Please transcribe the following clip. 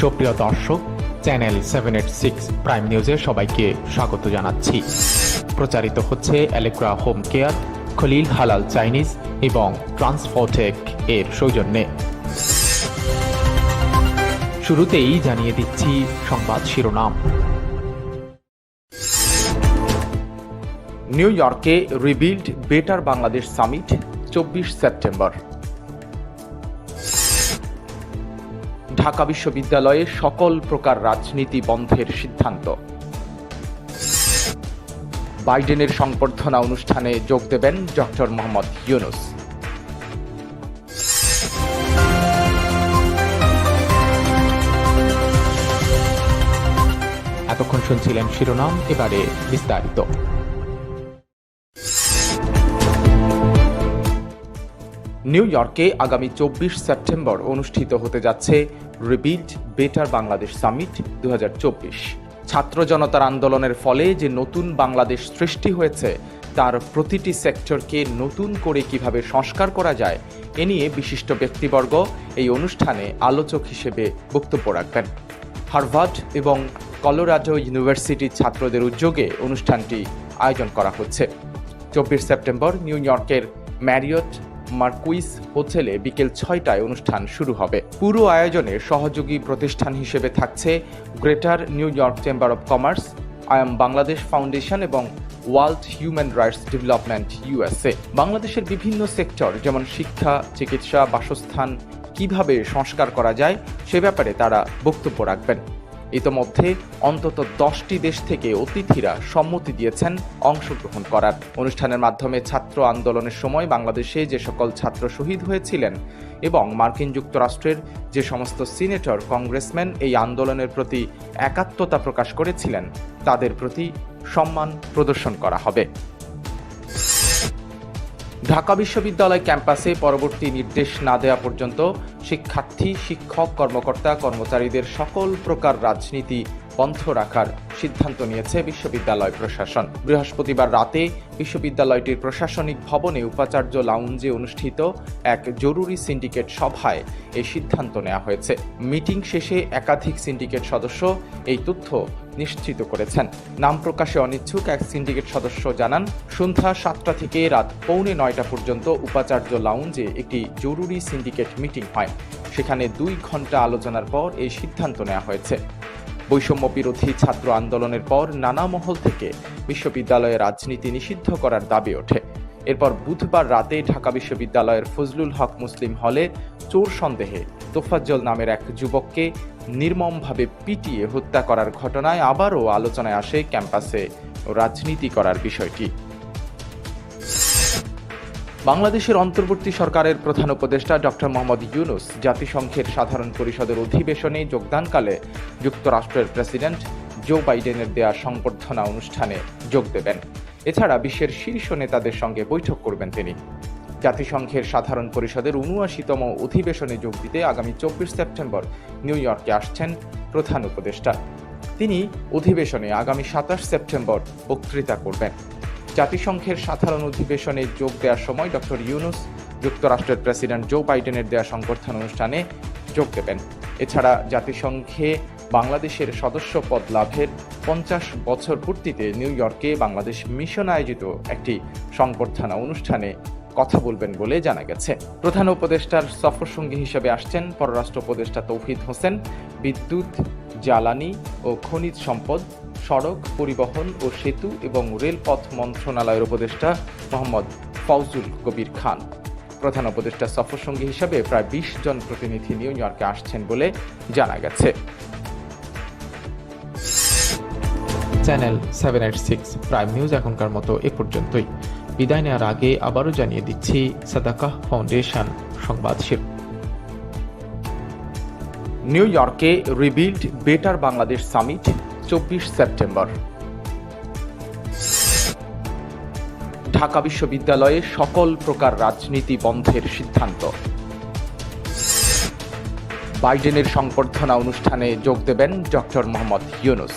সুপ্রিয় দর্শক, channel seven eight six prime নিউজে সবাইকে স্বাগত জানাচ্ছি। প্রচারিত হচ্ছে অ্যালেক্রা হোম কেয়ার খলিল হালাল চাইনিজ এবং ট্রান্সফোটেক এর সৌজন্যে। শুরুতেই জানিয়ে দিচ্ছি সংবাদ শিরোনাম। নিউ ইয়র্কে রিবিল্ড বেটার বাংলাদেশ সামিট, চব্বিশ সেপ্টেম্বর। ঢাকা বিশ্ববিদ্যালয়ে সকল প্রকার রাজনীতি বন্ধের সিদ্ধান্ত। বাইডেনের সংবর্ধনা অনুষ্ঠানে যোগ দেবেন ডক্টর মোহাম্মদ ইউনুস। এতক্ষণ শুনছিলেন শিরোনাম, এবারে বিস্তারিত। নিউ ইয়র্কে আগামী চব্বিশ সেপ্টেম্বর অনুষ্ঠিত হতে যাচ্ছে রিবিল্ড বেটার বাংলাদেশ সামিট দু হাজার চব্বিশ। ছাত্র জনতার আন্দোলনের ফলে যে নতুন বাংলাদেশ সৃষ্টি হয়েছে, তার প্রতিটি সেক্টরকে নতুন করে কীভাবে সংস্কার করা যায়, এ নিয়ে বিশিষ্ট ব্যক্তিবর্গ এই অনুষ্ঠানে আলোচক হিসেবে বক্তব্য রাখবেন। হার্ভার্ড এবং কলোরাডো ইউনিভার্সিটির ছাত্রদের উদ্যোগে অনুষ্ঠানটি আয়োজন করা হচ্ছে। চব্বিশ সেপ্টেম্বর নিউ ইয়র্কের ম্যারিয়ট মার্কুইস হোটেলে বিকেল ছয়টায় অনুষ্ঠান শুরু হবে। পুরো আয়োজনে সহযোগী প্রতিষ্ঠান হিসেবে থাকছে Greater New York Chamber of Commerce Ayam Bangladesh Foundation এবং World Human Rights Development USA. বাংলাদেশের বিভিন্ন সেক্টর, যেমন শিক্ষা, চিকিৎসা, বাসস্থান, কীভাবে সংস্কার করা যায়, সে ব্যাপারে তারা বক্তব্য রাখবেন। ইতোমধ্যে অন্তত দশটি দেশ থেকে অতিথিরা সম্মতি দিয়েছেন অংশগ্রহণ করার। অনুষ্ঠানের মাধ্যমে ছাত্র আন্দোলনের সময় বাংলাদেশে যে সকল ছাত্র শহীদ হয়েছিলেন এবং মার্কিন যুক্তরাষ্ট্রের যে সমস্ত সিনেটর, কংগ্রেসম্যান এই আন্দোলনের প্রতি একাত্মতা প্রকাশ করেছিলেন, তাদের প্রতি সম্মান প্রদর্শন করা হবে। ঢাকা বিশ্ববিদ্যালয় ক্যাম্পাসে পরবর্তী নির্দেশ না দেওয়া পর্যন্ত শিক্ষার্থী, শিক্ষক, কর্মকর্তা, কর্মচারীদের সকল প্রকার রাজনীতি বন্ধ রাখার সিদ্ধান্ত নিয়েছে বিশ্ববিদ্যালয় প্রশাসন। বৃহস্পতিবার রাতে বিশ্ববিদ্যালয়টির প্রশাসনিক ভবনে উপাচার্য লাউঞ্জে অনুষ্ঠিত এক জরুরি সিন্ডিকেট সভায় এই সিদ্ধান্ত নেওয়া হয়েছে। মিটিং শেষে একাধিক সিন্ডিকেট সদস্য এই তথ্য নিশ্চিত করেছেন। নাম প্রকাশে অনিচ্ছুক এক সিন্ডিকেট সদস্য জানান, সন্ধ্যা সাতটা থেকে রাত পৌনে নয়টা পর্যন্ত উপাচার্য লাউঞ্জে একটি জরুরি সিন্ডিকেট মিটিং হয়। সেখানে দুই ঘণ্টা আলোচনার পর এই সিদ্ধান্ত নেওয়া হয়েছে। বৈষম্য বিরোধী ছাত্র আন্দোলনের পর নানা মহল থেকে বিশ্ববিদ্যালয়ে রাজনীতি নিষিদ্ধ করার দাবি ওঠে। এরপর বুধবার রাতে ঢাকা বিশ্ববিদ্যালয়ের ফজলুল হক মুসলিম হলে চোর সন্দেহে তোফাজ্জল নামের এক যুবককে নির্মমভাবে পিটিয়ে হত্যা করার ঘটনায় আবারও আলোচনায় আসে ক্যাম্পাসে রাজনীতি করার বিষয়টি। বাংলাদেশের অন্তর্বর্তী সরকারের প্রধান উপদেষ্টা ডক্টর মোহাম্মদ ইউনুস জাতিসংঘের সাধারণ পরিষদের অধিবেশনে যোগদানকালে যুক্তরাষ্ট্রের প্রেসিডেন্ট জো বাইডেনের দেয়া সংবর্ধনা অনুষ্ঠানে যোগ দেবেন। এছাড়া বিশ্বের শীর্ষ নেতাদের সঙ্গে বৈঠক করবেন তিনি। জাতিসংঘের সাধারণ পরিষদের উনআশিতম অধিবেশনে যোগ দিতে আগামী চব্বিশ সেপ্টেম্বর নিউ ইয়র্কে আসছেন প্রধান উপদেষ্টা। তিনি অধিবেশনে আগামী সাতাশ সেপ্টেম্বর বক্তৃতা করবেন। জাতিসংঘের সাধারণ অধিবেশনে যোগ দেওয়ার সময় ডক্টর ইউনুস, যুক্তরাষ্ট্রের প্রেসিডেন্ট জো বাইডেনের দেওয়া সংবর্ধনা অনুষ্ঠানে যোগ দেবেন। এছাড়া জাতিসংঘে বাংলাদেশের সদস্য পদ লাভের পঞ্চাশ বছর পূর্তিতে নিউ ইয়র্কে বাংলাদেশ মিশন আয়োজিত একটি সংবর্ধনা অনুষ্ঠানে কথা বলবেন বলে জানা গেছে। প্রধান উপদেষ্টার সফর সঙ্গী হিসেবে আসছেন পররাষ্ট্র উপদেষ্টা তৌহিদ হোসেন। বিদ্যুৎ, জ্বালানি ও খনিজ সম্পদ সড়ক, পরিবহন ও সেতু এবং রেলপথ মন্ত্রণালয়ের উপদেষ্টা মোহাম্মদ ফৌজুল কবির খান। প্রধান উপদেষ্টা সফর সঙ্গী হিসাবে প্রায় বিশ জন প্রতিনিধি নিউ ইয়র্কে আসছেন বলে জানা গেছে। Channel seven eight six prime news এখনকার মতো এ পর্যন্তই। বিদায় নেওয়ার আগে আবারও জানিয়ে দিচ্ছি, সাদাকা ফাউন্ডেশন সংবাদ শির নিউ ইয়র্কে রিবিল্ড বেটার বাংলাদেশ সামিট চব্বিশ সেপ্টেম্বর। ঢাকা বিশ্ববিদ্যালয়ে সকল প্রকার রাজনীতি বন্ধের সিদ্ধান্ত। বাইডেনের সংবর্ধনা অনুষ্ঠানে যোগ দেবেন ডক্টর মোহাম্মদ ইউনুস।